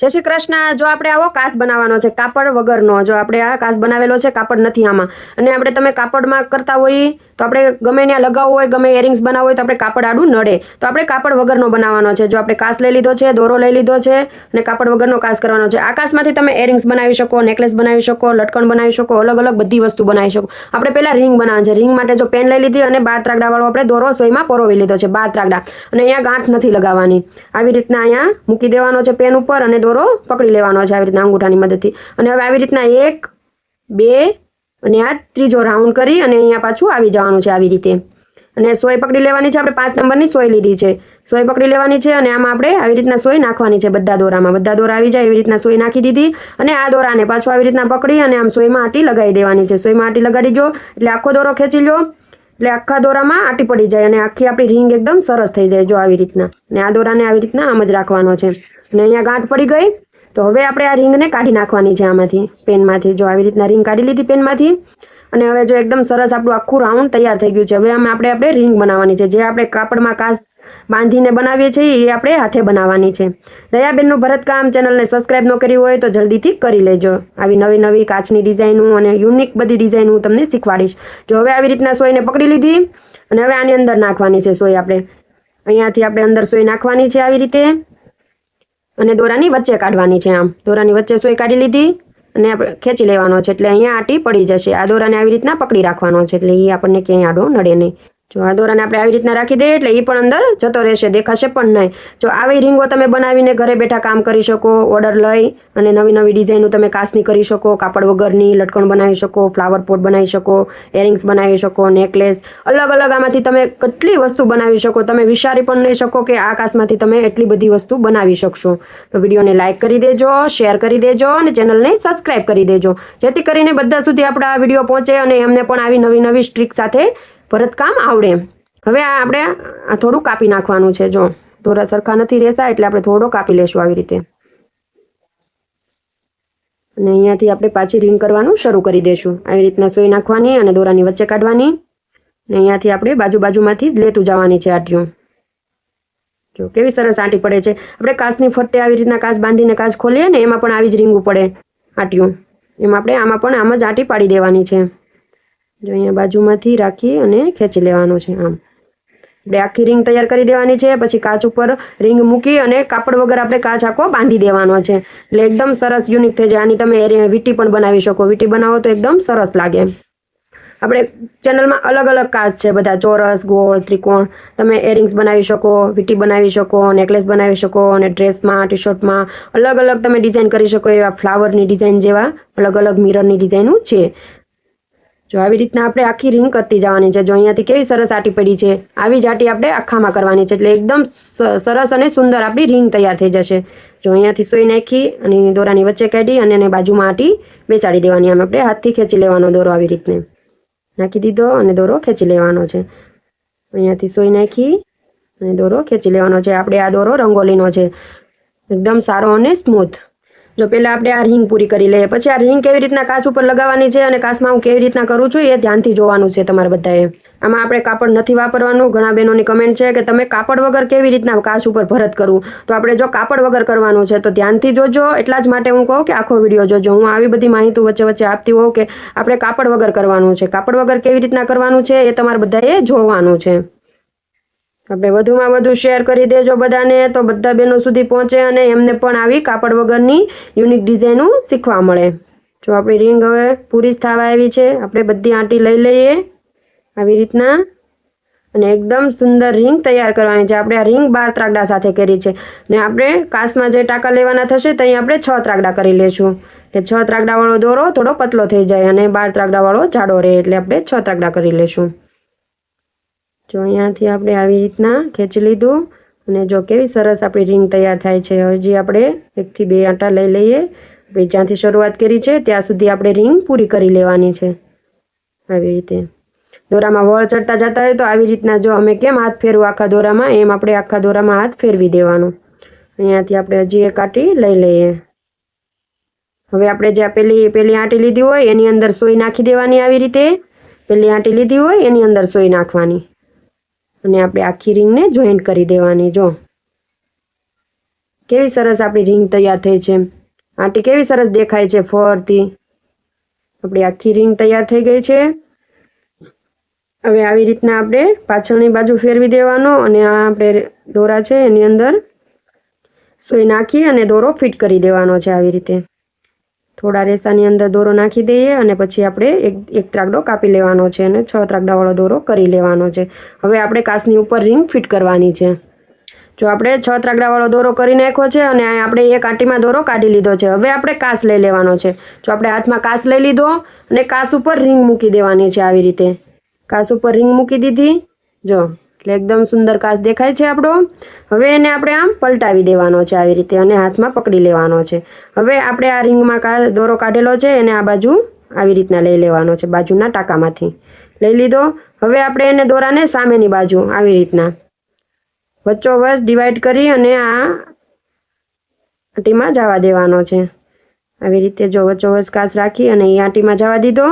જય શ્રી કૃષ્ણ. જો આપણે આવો કાચ બનાવવાનો છે, કાપડ વગરનો, જો આપણે આ કાચ બનાવેલો છે, કાપડ નથી આમાં. અને આપણે તમે કાપડમાં કરતા હોઈએ તો આપણે ગમે ત્યાં લગાવવું હોય, ગમે એરિંગ્સ બનાવવું હોય તો આપણે કાપડ આડું નડે. તો આપણે કાપડ વગરનો બનાવવાનો છે. જો આપણે કાસ લઈ લીધો છે, દોરો લઈ લીધો છે અને કાપડ વગરનો કાસ કરવાનો છે. આકાશમાંથી તમે એરિંગ્સ બનાવી શકો નેકલેસ બનાવી શકો, લટકણ બનાવી શકો, અલગ અલગ બધી વસ્તુ બનાવી શકો. આપણે પહેલાં રિંગ બનાવવાની છે. રિંગ માટે જો પેન લઈ લીધી અને બાર ત્રાગડાવાળો આપણે દોરો સોયમાં પરોવી લીધો છે, બાર ત્રાગડા. અને અહીંયા ગાંઠ નથી લગાવવાની. આવી રીતના અહીંયા મૂકી દેવાનો છે પેન ઉપર અને દોરો પકડી લેવાનો છે, આવી રીતના અંગૂઠાની મદદથી. અને હવે આવી રીતના એક, બે અને આ ત્રીજો રાઉન્ડ કરી અને અહીંયા પાછું આવી જવાનું છે આવી રીતે. અને સોય પકડી લેવાની છે, આપણે પાંચ નંબરની સોય લીધી છે. સોય પકડી લેવાની છે અને આમાં આપણે આવી રીતના સોય નાખવાની છે બધા દોરામાં. બધા દોરા આવી જાય, એવી રીતના સોય નાખી દીધી અને આ દોરાને પાછું આવી રીતના પકડી અને આમ સોયમાં આટી લગાવી દેવાની છે. સોયમાં આટી લગાડી જો એટલે આખો દોરો ખેંચી લો. એટલે આખા દોરામાં આટી પડી જાય અને આખી આપણી રિંગ એકદમ સરસ થઈ જાય જો આવી રીતના. અને આ દોરાને આવી રીતના આમ જ રાખવાનો છે. અને અહીંયા ગાંઠ પડી ગઈ. તો હવે આપણે આ રિંગને કાઢી નાખવાની છે આમાંથી, પેનમાંથી. જો આવી રીતના રિંગ કાઢી લીધી પેનમાંથી, અને હવે જો એકદમ સરસ આપણું આખું રાઉન્ડ તૈયાર થઈ ગયું છે. હવે આમાં આપણે આપણે રિંગ બનાવવાની છે. જે આપણે કાપડમાં કાચ બાંધીને બનાવીએ છીએ, એ આપણે હાથે બનાવવાની છે. દયાબેનનું ભરતકામ ચેનલને સબસ્ક્રાઈબ ન કરી હોય તો જલ્દીથી કરી લેજો. આવી નવી નવી કાચની ડિઝાઇનું અને યુનિક બધી ડિઝાઇન હું તમને શીખવાડીશ. જો હવે આવી રીતના સોયને પકડી લીધી, અને હવે આની અંદર નાખવાની છે સોય આપણે. અહીંયાથી આપણે અંદર સોય નાખવાની છે આવી રીતે. અને દોરાની વચ્ચે કાઢવાની છે આમ. દોરાની વચ્ચે સોય કાઢી લીધી અને આપણે ખેંચી લેવાનો છે. એટલે અહીંયા આટી પડી જશે. આ દોરાને આવી રીતના પકડી રાખવાનો છે. એટલે એ આપણને ક્યાંય આડો નડે નહીં. જો આ દોરાને આપણે આવી રીતના રાખી દઈએ એટલે એ પણ અંદર જતો રહેશે, દેખાશે પણ નહીં. જો આવી રીંગો તમે બનાવીને ઘરે બેઠા કામ કરી શકો, ઓર્ડર લઈ અને નવી નવી ડિઝાઇનો તમે કાચની કરી શકો, કાપડ વગરની લટકણ બનાવી શકો, ફ્લાવર પોટ બનાવી શકો એરિંગ્સ બનાવી શકો, નેકલેસ, અલગ અલગ આમાંથી તમે કેટલી વસ્તુ બનાવી શકો, તમે વિચારી પણ નહીં શકો કે આ કાચમાંથી તમે એટલી બધી વસ્તુ બનાવી શકશો. તો વિડીયોને લાઇક કરી દેજો, શેર કરી દેજો અને ચેનલને સબસ્ક્રાઈબ કરી દેજો. જેથી કરીને બધા સુધી આપણા આ વીડિયો પહોંચે અને એમને પણ આવી નવી નવી સ્ટ્રીક સાથે ભરતકામ આવડે. હવે આ આપણે થોડું કાપી નાખવાનું છે, જો. દોરા સરખા નથી રહેતા એટલે આપણે થોડો કાપી લેશું આવી રીતે. અને અહીંયાથી આપણે પાછી રિંગ કરવાનું શરૂ કરી દઈશું આવી રીતના સોય નાખવાની અને દોરાની વચ્ચે કાઢવાની. અને અહીંયાથી આપણે બાજુ બાજુમાંથી લેતું જવાની છે આટીઓ જો, કેવી સરસ આંટી પડે છે. આપણે કાચની ફરતે આવી રીતના કાચ બાંધીને કાચ ખોલીએ ને એમાં પણ આવી જ રીંગું પડે આટીઓ એમાં આપણે આમાં પણ આમ જ આંટી પાડી દેવાની છે. જો અહીંયા બાજુમાંથી રાખી અને ખેંચી લેવાનો છે આમ. આપણે આખી રિંગ તૈયાર કરી દેવાની છે, પછી કાચ ઉપર રિંગ મૂકી અને કાપડ વગર આપણે કાચ આખો બાંધી દેવાનો છે. એટલે એકદમ સરસ યુનિક થઈ જાય. આની તમે વીટી પણ બનાવી શકો. વીટી બનાવો તો એકદમ સરસ લાગે. આપણે ચેનલમાં અલગ અલગ કાચ છે, બધા ચોરસ, ગોળ, ત્રિકોણ. તમે એરિંગ્સ બનાવી શકો, વીટી બનાવી શકો નેકલેસ બનાવી શકો અને ડ્રેસમાં ટી શર્ટમાં અલગ અલગ તમે ડિઝાઇન કરી શકો. એવા ફ્લાવરની ડિઝાઇન જેવા અલગ અલગ મિરરની ડિઝાઇનો છે. જો આવી રીતના આપણે આખી રિંગ કરતી જવાની છે, જો અહીંયાથી કેવી સરસ આટી પડી છે, આવી જ આટી આપણે આખામાં કરવાની છે, એટલે એકદમ સરસ અને સુંદર આપણી રિંગ તૈયાર થઈ જશે. જો અહીંયાથી સોઈ નાખી અને દોરાની વચ્ચે કાઢી અને એને બાજુમાં આટી બેસાડી દેવાની. આમ આપણે હાથથી ખેંચી લેવાનો દોરો આવી રીતને. નાખી દીધો અને દોરો ખેંચી લેવાનો છે. અહીંયાથી સોઈ નાખી અને દોરો ખેંચી લેવાનો છે. આપણે આ દોરો રંગોલીનો છે. એકદમ સારો અને સ્મૂથ જો પહેલાં આપણે આ રિંગ પૂરી કરી લઈએ. પછી આ રિંગ કેવી રીતના કાચ ઉપર લગાવવાની છે અને કાચમાં હું કેવી રીતના કરું છું એ ધ્યાનથી જોવાનું છે તમારે બધાએ. આમાં આપણે કાપડ નથી વાપરવાનું. ઘણા બહેનોની કમેન્ટ છે કે તમે કાપડ વગર કેવી રીતના કાચ ઉપર ભરત કરવું તો આપણે જો કાપડ વગર કરવાનું છે તો ધ્યાનથી જોજો. એટલા જ માટે હું કહું કે આખો વીડિયો જોજો. હું આવી બધી માહિતી વચ્ચે વચ્ચે આપતી હોઉં કે આપણે કાપડ વગર કરવાનું છે. કાપડ વગર કેવી રીતના કરવાનું છે એ તમારે બધાએ જોવાનું છે. આપણે વધુમાં વધુ શેર કરી દેજો બધાને, તો બધા બહેનો સુધી પહોંચે અને એમને પણ આવી કાપડ વગરની યુનિક ડિઝાઇનો શીખવા મળે. જો આપણી રિંગ હવે પૂરી જ થવા આવી છે, આપણે બધી આંટી લઈ લઈએ આવી રીતના. અને એકદમ સુંદર રિંગ તૈયાર કરવાની છે. આપણે આ રિંગ બાર ત્રાગડા સાથે કરી છે. ને આપણે કાસમાં જે ટાંકા લેવાના થશે ત્યાં આપણે છ ત્રાગડા કરી લેશું. એટલે છ ત્રાગડાવાળો દોરો થોડો પતલો થઈ જાય અને બાર ત્રાગડાવાળો જાડો રહે, એટલે આપણે છ ત્રાગડા કરી લેશું. જો અહીંયાથી આપણે આવી રીતના ખેંચી લીધું અને જો કેવી સરસ આપણી રિંગ તૈયાર થાય છે. હજી આપણે એકથી બે આંટા લઈ લઈએ. આપણે જ્યાંથી શરૂઆત કરી છે, ત્યાં સુધી આપણે રિંગ પૂરી કરી લેવાની છે. આવી રીતે. દોરામાં વળ ચડતા જતા હોય તો આવી રીતના જો અમે કેમ હાથ ફેરવું આખા દોરામાં, એમ આપણે આખા દોરામાં હાથ ફેરવી દેવાનું. અહીંયાથી આપણે હજી એક આંટી લઈ લઈએ. હવે આપણે જે પેલી પેલી આંટી લીધી હોય, એની અંદર સોય નાખી દેવાની આવી રીતે. પેલી આંટી લીધી હોય, એની અંદર સોય નાખવાની. અને આપણે આખી રિંગને જોઈન્ટ કરી દેવાની, જો. કેવી સરસ આપણી રીંગ તૈયાર થઈ છે. આંટી, કેવી સરસ દેખાય છે ફરતી. આપણી આખી રીંગ તૈયાર થઈ ગઈ છે. હવે આવી રીતના આપણે પાછળની બાજુ ફેરવી દેવાનો અને આ આપણે દોરા છે એની અંદર સોય નાખી અને દોરો ફિટ કરી દેવાનો છે આવી રીતે. થોડા રેસાની અંદર દોરો નાખી દઈએ અને પછી આપણે એક એક ત્રાગડો કાપી લેવાનો છે અને છ ત્રાગડાવાળો દોરો કરી લેવાનો છે. હવે આપણે કાચની ઉપર રિંગ ફિટ કરવાની છે. જો આપણે છ ત્રાગડાવાળો દોરો કરી નાખ્યો છે અને આપણે એક આંટીમાં દોરો કાઢી લીધો છે. હવે આપણે કાચ લઈ લેવાનો છે. જો આપણે હાથમાં કાચ લઈ લીધો અને કાચ ઉપર રિંગ મૂકી દેવાની છે આવી રીતે. કાચ ઉપર રિંગ મૂકી દીધી. જો એટલે એકદમ સુંદર કાચ દેખાય છે આપણો. હવે એને આપણે આમ પલટાવી દેવાનો છે આવી રીતે અને હાથમાં પકડી લેવાનો છે. હવે આપણે આ રિંગમાં કા દોરો કાઢેલો છે, એને આ બાજુ આવી રીતના લઈ લેવાનો છે, બાજુના ટાંકામાંથી. લઈ લીધો. હવે આપણે એને દોરાને સામેની બાજુ આવી રીતના. વચ્ચોવચ ડિવાઈડ કરી અને આ આંટીમાં જવા દેવાનો છે. આવી રીતે જો વચ્ચોવચ કાચ રાખી અને એ આંટીમાં જવા દીધો.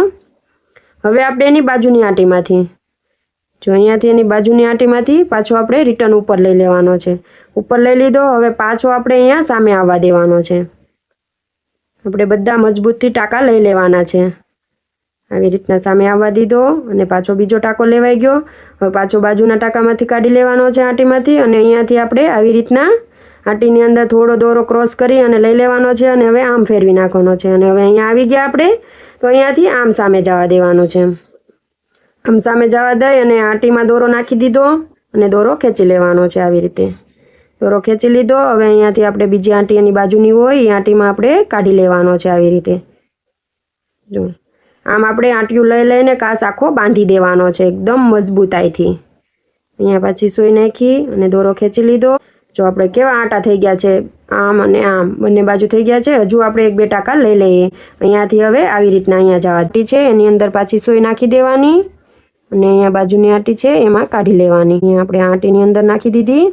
હવે આપણે એની બાજુની આંટીમાંથી જો અહીંયાથી એની બાજુની આંટીમાંથી પાછો આપણે રિટર્ન ઉપર લઈ લેવાનો છે. ઉપર લઈ લીધો, હવે પાછો આપણે અહીંયા સામે આવવા દેવાનો છે. આપણે બધા મજબૂતથી ટાંકા લઈ લેવાના છે. આવી રીતના સામે આવવા દીધો અને પાછો બીજો ટાંકો લેવાઈ ગયો. હવે પાછો બાજુના ટાંકામાંથી કાઢી લેવાનો છે આંટીમાંથી અને અહીંયાથી આપણે આવી રીતના આંટીની અંદર થોડો દોરો ક્રોસ કરી અને લઈ લેવાનો છે અને હવે આમ ફેરવી નાખવાનો છે. અને હવે અહીંયા આવી ગયા આપણે, તો અહીંયાથી આમ સામે જવા દેવાનું છે. આમ સામે જવા દઈ અને આંટીમાં દોરો નાખી દીધો અને દોરો ખેંચી લેવાનો છે આવી રીતે. દોરો ખેંચી લીધો. હવે અહીંયાથી આપણે બીજી આંટી એની બાજુની હોય, એ આંટીમાં આપણે કાઢી લેવાનો છે આવી રીતે. જો. આમ આપણે આંટિયું લઈ લઈને કાસ આખો બાંધી દેવાનો છે, એકદમ મજબૂતાઈથી. અહીંયા પાછી સોઈ નાખી અને દોરો ખેંચી લીધો. જો આપણે કેવા આંટા થઈ ગયા છે, આમ અને આમ, બંને બાજુ થઈ ગયા છે. હજુ આપણે એક બે ટાંકા લઈ લઈએ. અહીંયાથી હવે આવી રીતના અહીંયા જવાતી છે. એની અંદર પાછી સોય નાખી દેવાની. અને અહીંયા બાજુની આંટી છે, એમાં કાઢી લેવાની. અહીંયા આપણે આંટીની અંદર નાખી દીધી.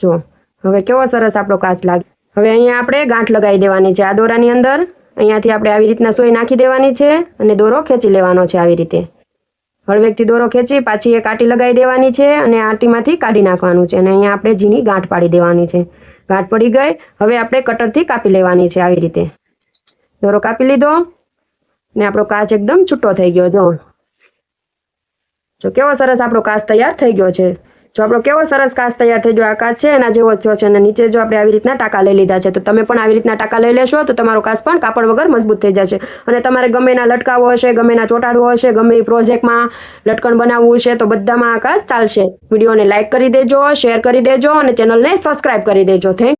જો, હવે કેવો સરસ આપણો કાચ લાગે. હવે અહીંયા આપણે ગાંઠ લગાવી દેવાની છે આ દોરાની અંદર. અહીંયાથી આપણે આવી રીતના સોય નાખી દેવાની છે અને દોરો ખેંચી લેવાનો છે આવી રીતે. હળવેકથી દોરો ખેંચી પાછી એક આંટી લગાવી દેવાની છે અને આંટીમાંથી કાઢી નાખવાનું છે અને અહીંયા આપણે ઝીણી ગાંઠ પાડી દેવાની છે. ગાંઠ પડી ગઈ. હવે આપણે કટરથી કાપી લેવાની છે આવી રીતે. દોરો કાપી લીધો. ને આપણો કાચ એકદમ છૂટો થઈ ગયો જો. જો કેવો સરસ આપણો કાચ તૈયાર થઈ ગયો છે. જો આપણો કેવો સરસ કાચ તૈયાર થઈ ગયો, આ કાચ છે એના જેવો થયો છે અને નીચે જો આપણે આવી રીતના ટાંકા લઈ લીધા છે, તો તમે પણ આવી રીતના ટાંકા લઈ લેશો, તો તમારો કાચ પણ કાપડ વગર મજબૂત થઈ જશે. અને તમારે ગમે એના લટકાવો હશે, ગમે એના ચોટાડવો હશે, ગમે એ પ્રોજેક્ટમાં લટકણ બનાવવું છે, તો બધામાં આ કાચ ચાલશે. વિડીયોને લાઇક કરી દેજો, શેર કરી દેજો અને ચેનલને સબસ્ક્રાઇબ કરી દેજો. થેન્ક